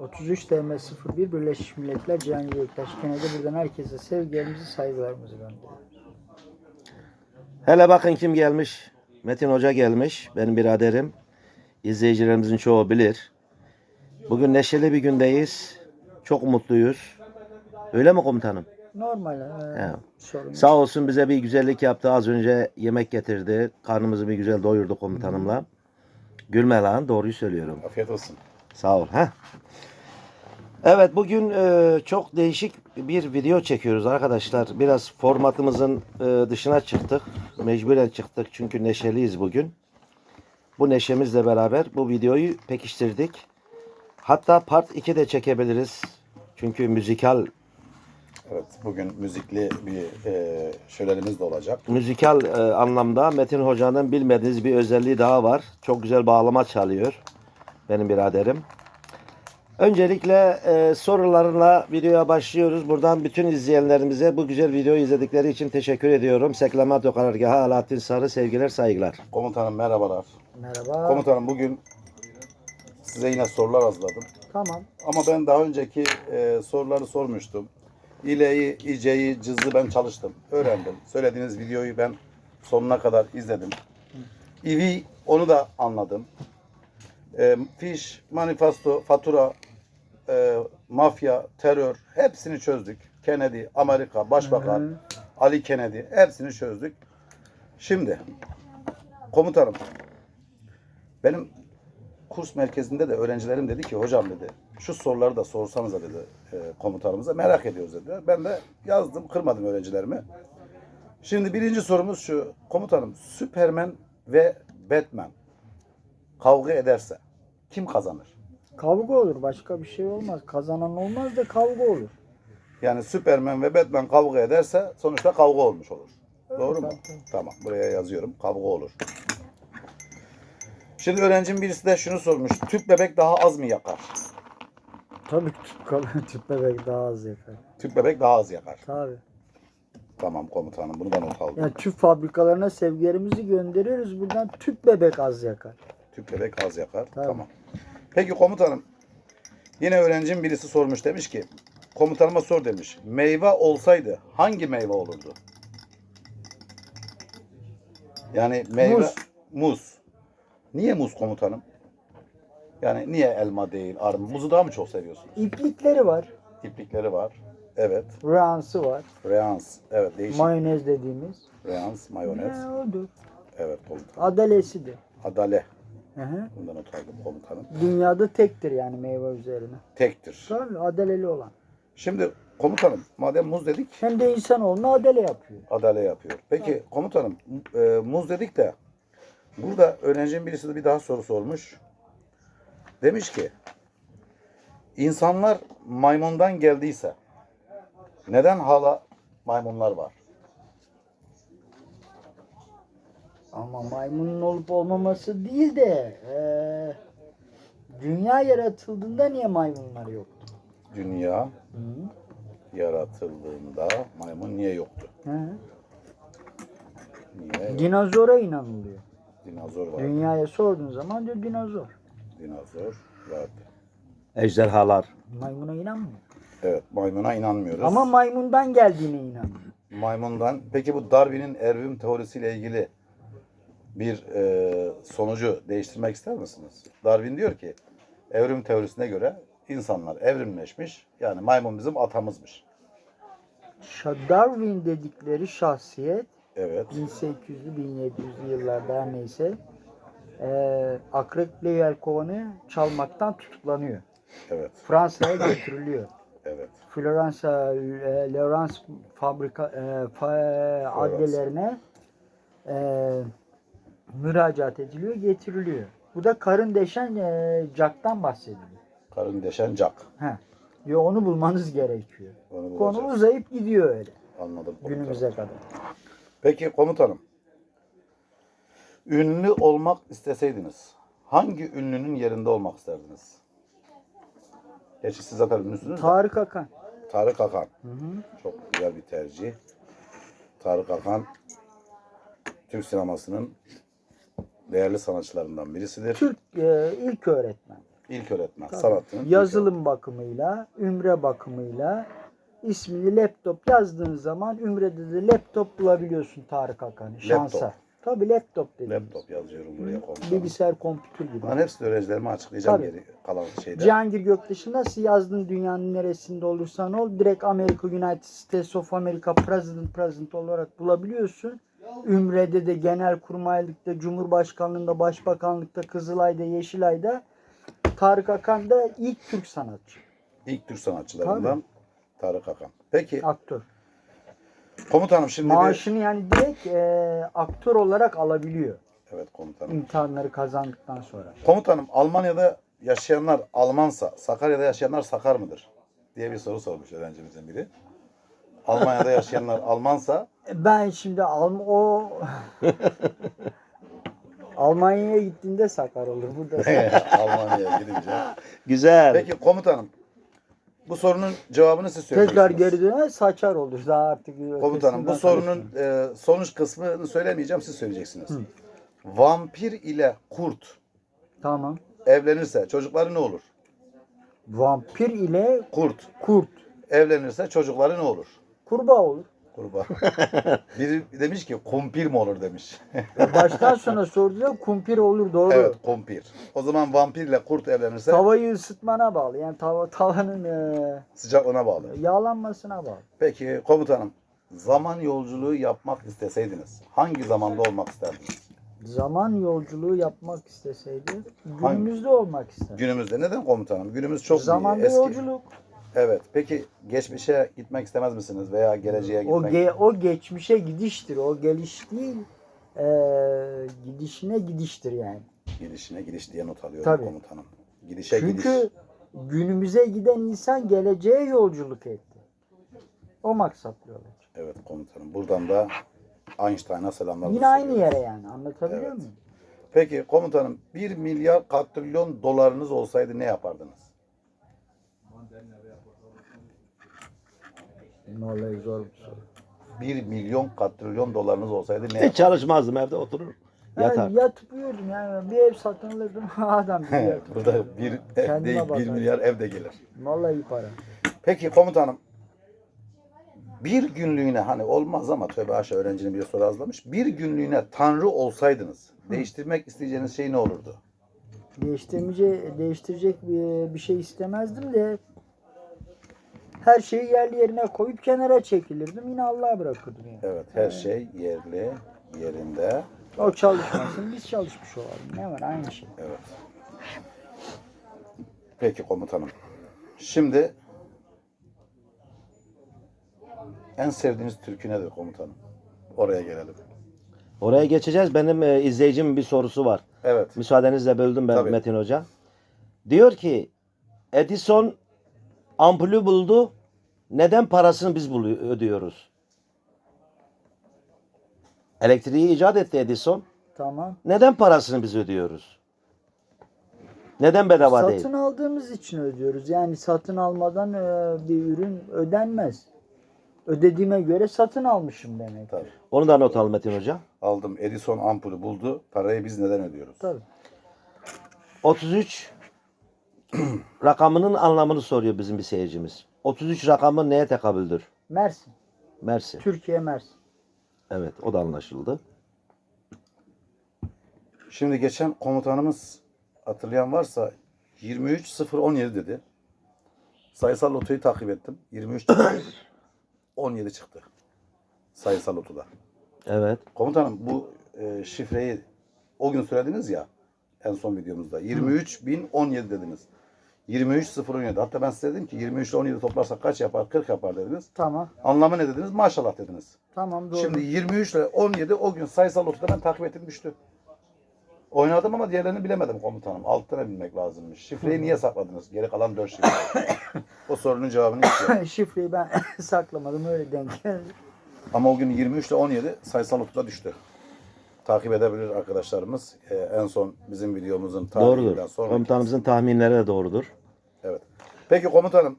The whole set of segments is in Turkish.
33 TM 01 Birleşmiş Milletler Cihangir Göktaş Kennedy buradan herkese sevgilerimizi saygılarımızı gönderiyoruz. Hele bakın kim gelmiş. Metin Hoca gelmiş. Benim biraderim. İzleyicilerimizin çoğu bilir. Bugün neşeli bir gündeyiz. Çok mutluyuz. Öyle mi komutanım? Normal. E, sorun yok. Sağ olsun bize bir güzellik yaptı. Az önce yemek getirdi. Karnımızı bir güzel doyurdu komutanımla. Gülme lan doğruyu söylüyorum. Afiyet olsun. Sağ ol. Heh. Evet bugün e, çok değişik bir video çekiyoruz arkadaşlar. Biraz formatımızın e, dışına çıktık. Mecburen çıktık çünkü neşeliyiz bugün. Bu neşemizle beraber bu videoyu pekiştirdik. Hatta part 2 de çekebiliriz. Çünkü müzikal Evet, bugün müzikli bir e, şölenimiz de olacak. müzikal e, anlamda Metin Hoca'nın bilmediğiniz bir özelliği daha var. Çok güzel bağlama çalıyor. Benim biraderim. Öncelikle e, sorularla videoya başlıyoruz. Buradan bütün izleyenlerimize bu güzel videoyu izledikleri için teşekkür ediyorum. Seklamato Karargahı Alaaddin Sarı sevgiler saygılar. Komutanım merhabalar. Merhaba. Komutanım bugün size yine sorular hazırladım. Tamam. Ama ben daha önceki e, soruları sormuştum. İleyi, iceyi, cızı ben çalıştım. Öğrendim. Söylediğiniz videoyu ben sonuna kadar izledim. İvi onu da anladım. E, fiş, manifesto, fatura, e, mafya, terör hepsini çözdük. Kennedy, Amerika, Başbakan, Hı hı. Ali Kennedy hepsini çözdük. Şimdi komutanım benim kurs merkezinde de öğrencilerim dedi ki hocam dedi şu soruları da sorsanıza dedi e, komutanımıza merak ediyoruz dediler. Ben de yazdım kırmadım öğrencilerimi. Şimdi birinci sorumuz şu komutanım Süpermen ve Batman kavga ederse kim kazanır? Kavga olur. Başka bir şey olmaz. Kazanan olmaz da kavga olur. Yani Süpermen ve Batman kavga ederse sonuçta kavga olmuş olur. Doğru mu? Tamam. Buraya yazıyorum. Kavga olur. Şimdi öğrencim birisi de şunu sormuş. Tüp bebek daha az mı yakar? Tabii tüp, tüp bebek daha az yakar. Tüp bebek daha az yakar. Tabii. Tamam komutanım. Bunu da not aldım. Yani tüp fabrikalarına sevgilerimizi gönderiyoruz. Buradan tüp bebek az yakar. Tüp bebek az yakar. Tabii. Tamam. Peki komutanım. Yine öğrencim birisi sormuş demiş ki komutanıma sor demiş. Meyve olsaydı hangi meyve olurdu? Yani meyve Muz. muz. Niye muz komutanım? Yani niye elma değil, armut? Muzu daha mı çok seviyorsunuz? İplikleri var. İplikleri var. Evet. Reansı var. Reans. Evet değişik. Mayonez dediğimiz. Reans, mayonez. Ne odur? Evet komutanım. Adalesidir. Adale. Hı hı. Bundan not aldım komutanım. Dünyada tektir yani meyve üzerine. Tektir. Tabii adaleli olan. Şimdi komutanım madem muz dedik Hem de insanoğluna adale yapıyor. adale yapıyor. Peki komutanım e, muz dedik de burada öğrencinin birisi de bir daha soru sormuş. Demiş ki insanlar maymundan geldiyse neden hala maymunlar var? Ama maymunun olup olmaması değil de eee, dünya yaratıldığında niye maymunlar yoktu? Dünya Hı. yaratıldığında maymun niye yoktu? Hı. Niye? yok? Dinozora inanılıyor. Dinozor var. Dünyaya sorduğun zaman diyor dinozor. Dinozor vardı. Ejderhalar. Maymuna inanmıyor. Evet maymuna inanmıyoruz. Ama maymundan geldiğine inanıyor. maymundan. Peki bu Darwin'in evrim teorisiyle ilgili bir e, sonucu değiştirmek ister misiniz? Darwin diyor ki evrim teorisine göre insanlar evrimleşmiş. Yani maymun bizim atamızmış. Darwin dedikleri şahsiyet Evet. 1800'lü 1700'lü yıllarda her neyse eee akreple yelkovanı çalmaktan tutuklanıyor. Evet. Fransa'ya götürülüyor. Evet. Floransa, e, Lawrence fabrika e, fa- adliyelerine e, müracaat ediliyor, getiriliyor. Bu da karın deşen e, Jack'tan bahsediliyor. Karın deşen cak. Heh. Diyor onu bulmanız gerekiyor. Onu Konu bulacağız. uzayıp gidiyor öyle Anladım. komutanım. günümüze kadar. Peki komutanım. Ünlü olmak isteseydiniz hangi ünlünün yerinde olmak isterdiniz? Gerçi siz zaten ünlüsünüz de. Tarık Akan. Tarık Akan. Hı hı. Çok güzel bir tercih. Tarık Akan Türk sinemasının değerli sanatçılarından birisidir. Türk e, ilk öğretmen. İlk öğretmen. Tabii. Sanatının Yazılım bakımıyla, ümre bakımıyla ismini laptop yazdığın zaman ümrede de laptop bulabiliyorsun Tarık Hakan'ı. Şansa. Laptop. Tabii laptop dedim. Laptop yazıyorum buraya komutanım. Bilgisayar, kompütür gibi. Bunların hepsini öğrencilerime açıklayacağım Tabii. geri kalan şeyde. Cihangir Göktaş'ı nasıl yazdın dünyanın neresinde olursan ol direkt Amerika United States of America President President olarak bulabiliyorsun. Ümre'de de genel kurmaylıkta, Cumhurbaşkanlığında, Başbakanlıkta, Kızılay'da, Yeşilay'da Tarık Akan da ilk Türk sanatçı, İlk Türk sanatçılarından Tarık Akan. Peki aktör. komutanım şimdi bir... Maaşını yani direkt e, aktör olarak alabiliyor Evet komutanım. imtihanları kazandıktan sonra. Komutanım Almanya'da yaşayanlar Almansa, Sakarya'da yaşayanlar Sakar mıdır? diye bir soru sormuş öğrencimizin biri. Almanya'da yaşayanlar Almansa Ben şimdi Alm o Almanya'ya gittiğinde sakar olur. Burada Almanya'ya gidince. Güzel. Peki komutanım bu sorunun cevabını siz söyleyeceksiniz. tekrar geri döner saçar olur. Daha artık Komutanım bu ötesinden sorunun e, sonuç kısmını söylemeyeceğim siz söyleyeceksiniz. Hı. Vampir ile kurt Tamam. evlenirse çocukları ne olur? Vampir ile Kurt kurt. evlenirse çocukları ne olur? Kurbağa olur. Kurban. Biri demiş ki kumpir mi olur demiş. E, Baştan sona sorduğunda kumpir olur doğru. evet kumpir. O zaman vampirle kurt evlenirse Tavayı ısıtmana bağlı. Yani tava, tavanın e, sıcak ona bağlı. yağlanmasına bağlı. Peki komutanım zaman yolculuğu yapmak isteseydiniz hangi zamanda olmak isterdiniz? Zaman yolculuğu yapmak isteseydi günümüzde olmak ister. Günümüzde neden komutanım? Günümüz çok Zamanda eski. yolculuk. Evet. Peki geçmişe gitmek istemez misiniz veya geleceğe O, gitmek? ge- o geçmişe gidiştir. O geliş değil. e, gidişine gidiştir yani. Gidişine gidiş diye not alıyorum Tabii. komutanım. Gidişe gidiş. Çünkü günümüze giden insan geleceğe yolculuk etti. O maksatlı olacak. Evet komutanım. Buradan da Einstein'a selamlar. Yine aynı yere yani. Anlatabiliyor Evet. muyum? Peki komutanım 1 milyar katrilyon dolarınız olsaydı ne yapardınız? Vallahi zor bir soru. 1 milyon katrilyon dolarınız olsaydı ne Hiç yapardınız? çalışmazdım evde oturur. Yatar. Yani yatıp uyurdum yani. Bir ev satın alırdım. Adam gibi yatıp. Burada bir ev Kendime değil 1 bakarım. milyar ev de gelir. Vallahi iyi para. Peki komutanım bir günlüğüne hani olmaz ama tövbe aşağı öğrencinin bir soru azlamış. Bir günlüğüne tanrı olsaydınız değiştirmek isteyeceğiniz şey ne olurdu? Değiştirmeyece, değiştirecek bir, bir şey istemezdim de her şeyi yerli yerine koyup kenara çekilirdim. Yine Allah'a bırakırdım yani. Evet her şey yerli yerinde. O çalışmasın biz çalışmış olalım. Ne var aynı şey. Evet. Peki komutanım. Şimdi en sevdiğiniz türkü nedir komutanım? Oraya gelelim. Oraya geçeceğiz. Benim e, izleyicimin bir sorusu var. Evet. Müsaadenizle böldüm ben Tabii. Metin Hoca. Diyor ki Edison ampulü buldu. Neden parasını biz ödüyoruz? Elektriği icat etti Edison. Tamam. Neden parasını biz ödüyoruz? Neden bedava değil? satın aldığımız için ödüyoruz. Yani satın almadan e, bir ürün ödenmez. Ödediğime göre satın almışım demek. Tabii. Onu da not al Metin Hoca. Aldım. Edison ampulü buldu. Parayı biz neden ödüyoruz? Tabii. 33 rakamının anlamını soruyor bizim bir seyircimiz. 33 rakamı neye tekabüldür? Mersin. Mersin. Türkiye Mersin. Evet o da anlaşıldı. Şimdi geçen komutanımız hatırlayan varsa 23017 dedi. Sayısal lotoyu takip ettim. 23 17 çıktı. Sayısal lotoda. Evet. Komutanım bu e, şifreyi o gün söylediniz ya en son videomuzda. 23017 dediniz. 23017. Hatta ben size dedim ki 23 ile 17 toplarsak kaç yapar? 40 yapar dediniz. Tamam. Anlamı ne dediniz? Maşallah dediniz. Tamam doğru. Şimdi 23 ile 17 o gün sayısal lotoda ben takip ettim düştü. Oynadım ama diğerlerini bilemedim komutanım. Alt tane bilmek lazımmış. Şifreyi niye sakladınız? Geri kalan 4 şifre. o sorunun cevabını istiyorum. Şifreyi ben saklamadım öyle denk geldi. Ama o gün 23 ile 17 sayısal lotoda düştü. Takip edebilir arkadaşlarımız. Ee, en son bizim videomuzun Doğrudur. tarihinden sonra. Komutanımızın tahminleri de doğrudur. Evet. Peki komutanım.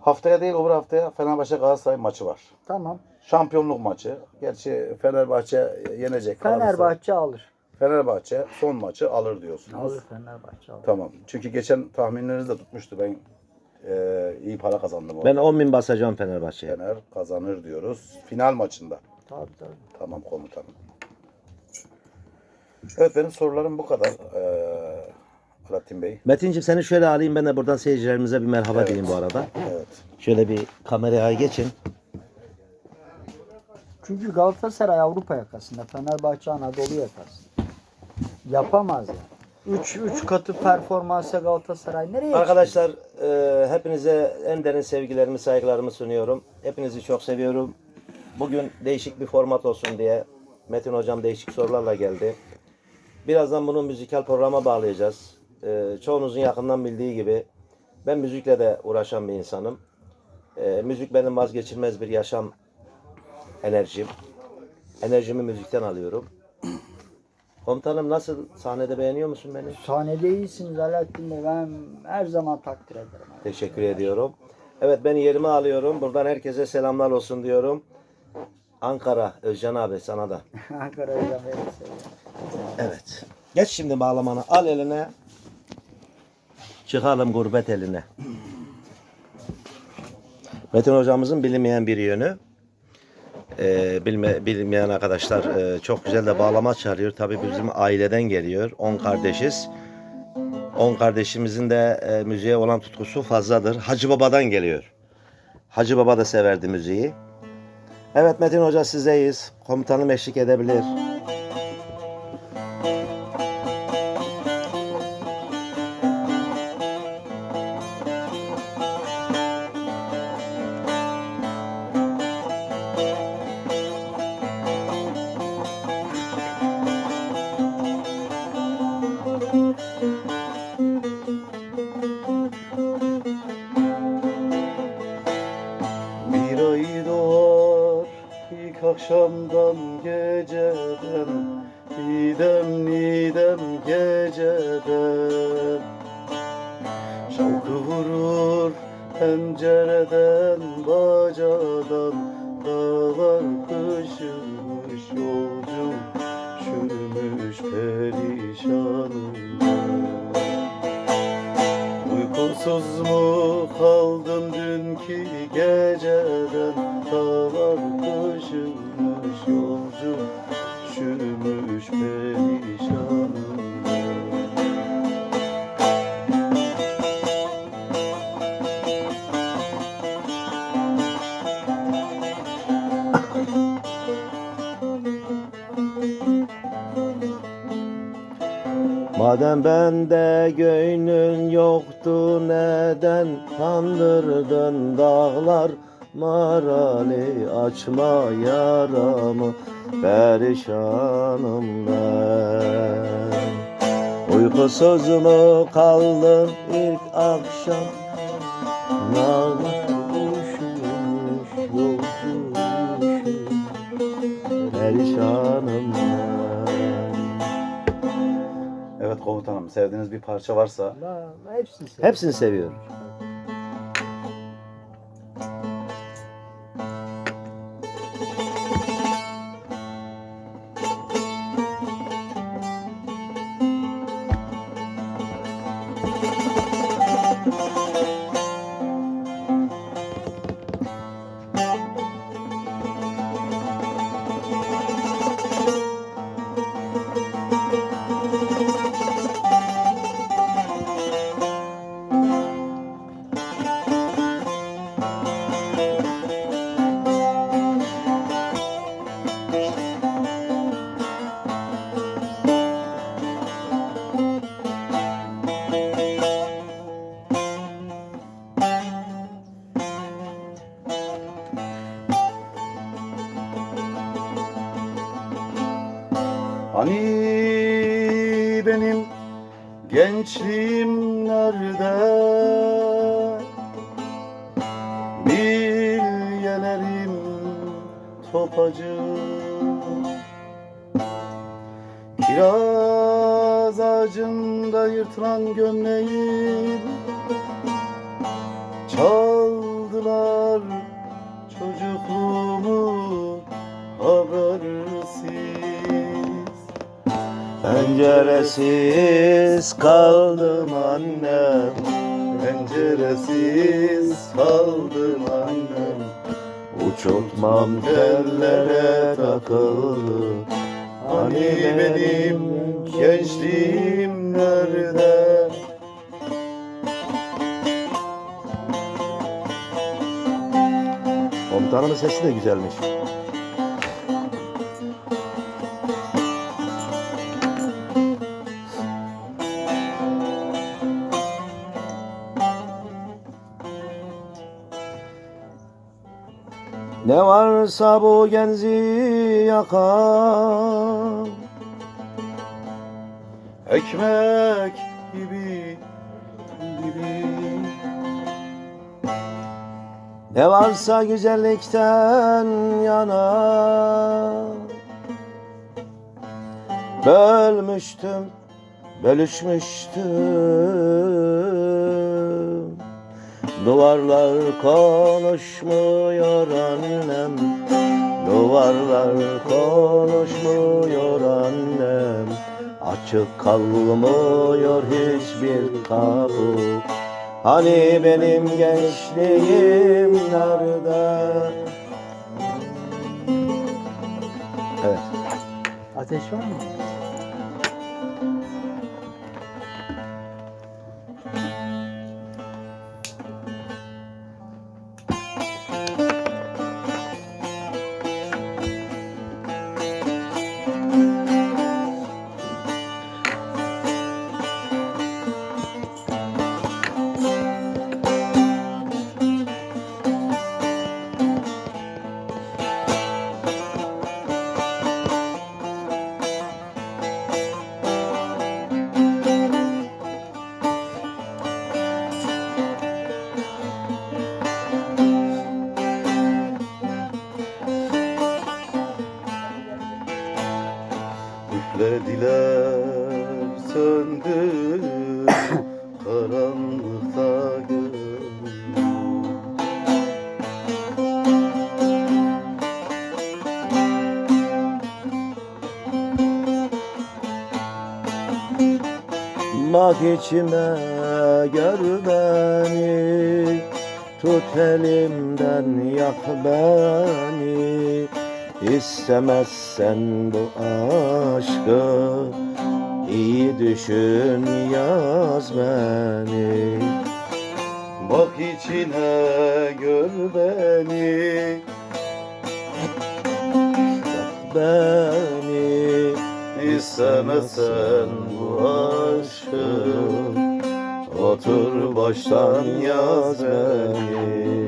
Haftaya değil öbür haftaya Fenerbahçe Galatasaray maçı var. Tamam. Şampiyonluk maçı. Gerçi Fenerbahçe yenecek. Fenerbahçe alır. Fenerbahçe son maçı alır diyorsunuz. Alır Fenerbahçe alır. Tamam. Çünkü geçen tahminleriniz de tutmuştu. Ben e, iyi para kazandım. Ben orada. 10 bin basacağım Fenerbahçe'ye. Fener kazanır diyoruz. Final maçında. Tabii tabii. Tamam komutanım. Evet benim sorularım bu kadar. Ee, Alaaddin Bey. Metin'ciğim seni şöyle alayım ben de buradan seyircilerimize bir merhaba Evet. diyeyim bu arada. Evet. Şöyle bir kameraya geçin. Çünkü Galatasaray Avrupa yakasında, Fenerbahçe Anadolu yakasında. Yapamaz yani. 3 3 katı performansa Galatasaray nereye Arkadaşlar e, hepinize en derin sevgilerimi, saygılarımı sunuyorum. Hepinizi çok seviyorum. Bugün değişik bir format olsun diye Metin hocam değişik sorularla geldi. Birazdan bunu müzikal programa bağlayacağız. E, çoğunuzun yakından bildiği gibi ben müzikle de uğraşan bir insanım. E, müzik benim vazgeçilmez bir yaşam enerjim. Enerjimi müzikten alıyorum. Komutanım nasıl? Sahnede beğeniyor musun beni? Sahnede iyisiniz Alaaddin Bey. Ben her zaman takdir ederim. Teşekkür ediyorum. Evet ben yerime alıyorum. Buradan herkese selamlar olsun diyorum. Ankara Özcan abi sana da. Ankara beni seviyor. Evet. Geç şimdi bağlamanı. Al eline. Çıkalım gurbet eline. Metin hocamızın bilinmeyen bir yönü. Ee, bilme, bilmeyen arkadaşlar e, çok güzel de bağlama çalıyor. Tabii bizim aileden geliyor. 10 kardeşiz. 10 kardeşimizin de e, müziğe olan tutkusu fazladır. Hacı Baba'dan geliyor. Hacı Baba da severdi müziği. Evet Metin Hoca sizdeyiz. Komutanım eşlik edebilir. Uykusuz mu kaldın dünkü geceden Dağlar kışılmış yolcu Üşümüş perişanım ben. Madem bende neden kandırdın dağlar marali açma yaramı. Perişanım ben. Uykusuz mu kaldın ilk akşam. Nağlar üşümüş yolcu Perişanım ben. Evet komutanım sevdiğiniz bir parça varsa La, hepsini seviyorum. Hepsini seviyorum. Hani benim gençliğim nerede? Bilyelerim topacı Kiraz ağacında yırtılan gömleğim Çaldılar Penceresiz kaldım annem Penceresiz kaldım annem Uçurtmam tellere takıldı Hani benim gençliğim nerede? Komutanımın sesi de güzelmiş. Ne varsa bu genzi yakan. Ekmek gibi gibi. Ne varsa güzellikten yana. Bölmüştüm, bölüşmüştüm Duvarlar konuşmuyor annem Duvarlar konuşmuyor annem Açık kalmıyor hiçbir kapı Hani benim gençliğim nerede? Evet. Ateş var mı? İçime gör beni. Tut elimden yak beni. İstemezsen bu aşkı iyi düşün yaz beni. Bak içine gör beni. Beni İstemezsen bu aşkı. Otur baştan yaz beni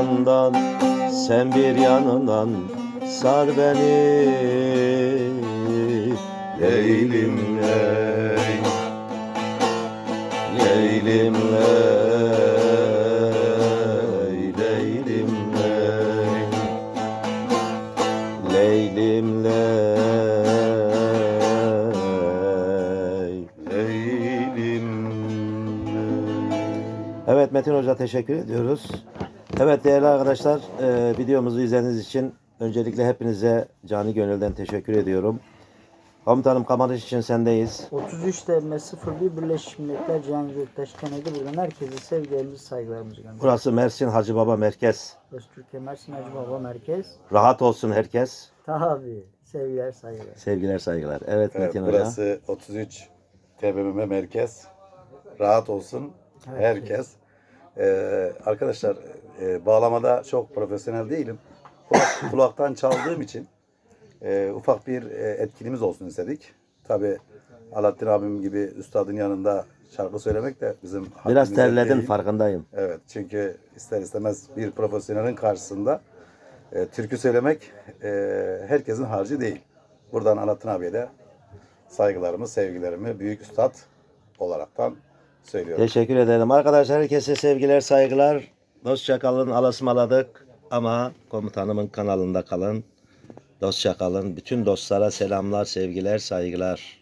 yandan sen bir yanından sar beni. Leylim ley Leylim ley Leylim ley Leylim ley Leylim ley Evet Metin Hoca teşekkür ediyoruz. Evet değerli arkadaşlar e, videomuzu izlediğiniz için öncelikle hepinize cani gönülden teşekkür ediyorum. Komutanım kamerası için sendeyiz. 33 TM 01 Birleşmiş Milletler Cihan Göktaş Kennedy buradan herkese sevgilerimizi saygılarımızı gönderiyoruz. Burası Mersin Hacı Baba Merkez. Burası Türkiye Mersin Hacı Baba Merkez. Rahat olsun herkes. Tabii. Sevgiler saygılar. Sevgiler saygılar. Evet, Evet, Metin Hoca. burası 33 TBMM merkez. Rahat olsun herkes. Ee, arkadaşlar e, bağlamada çok profesyonel değilim. Kulak, kulaktan çaldığım için e, ufak bir e, etkilimiz olsun istedik. Tabi Alaaddin abim gibi üstadın yanında şarkı söylemek de bizim Biraz terledin değil. farkındayım. Evet çünkü ister istemez bir profesyonelin karşısında e, türkü söylemek e, herkesin harcı değil. Buradan Alaaddin abiye de saygılarımı, sevgilerimi büyük üstad olaraktan söylüyorum. Teşekkür ederim. Arkadaşlar herkese sevgiler, saygılar. Dostça kalın, alasmaladık. Ama komutanımın kanalında kalın. Dostça kalın. Bütün dostlara selamlar, sevgiler, saygılar.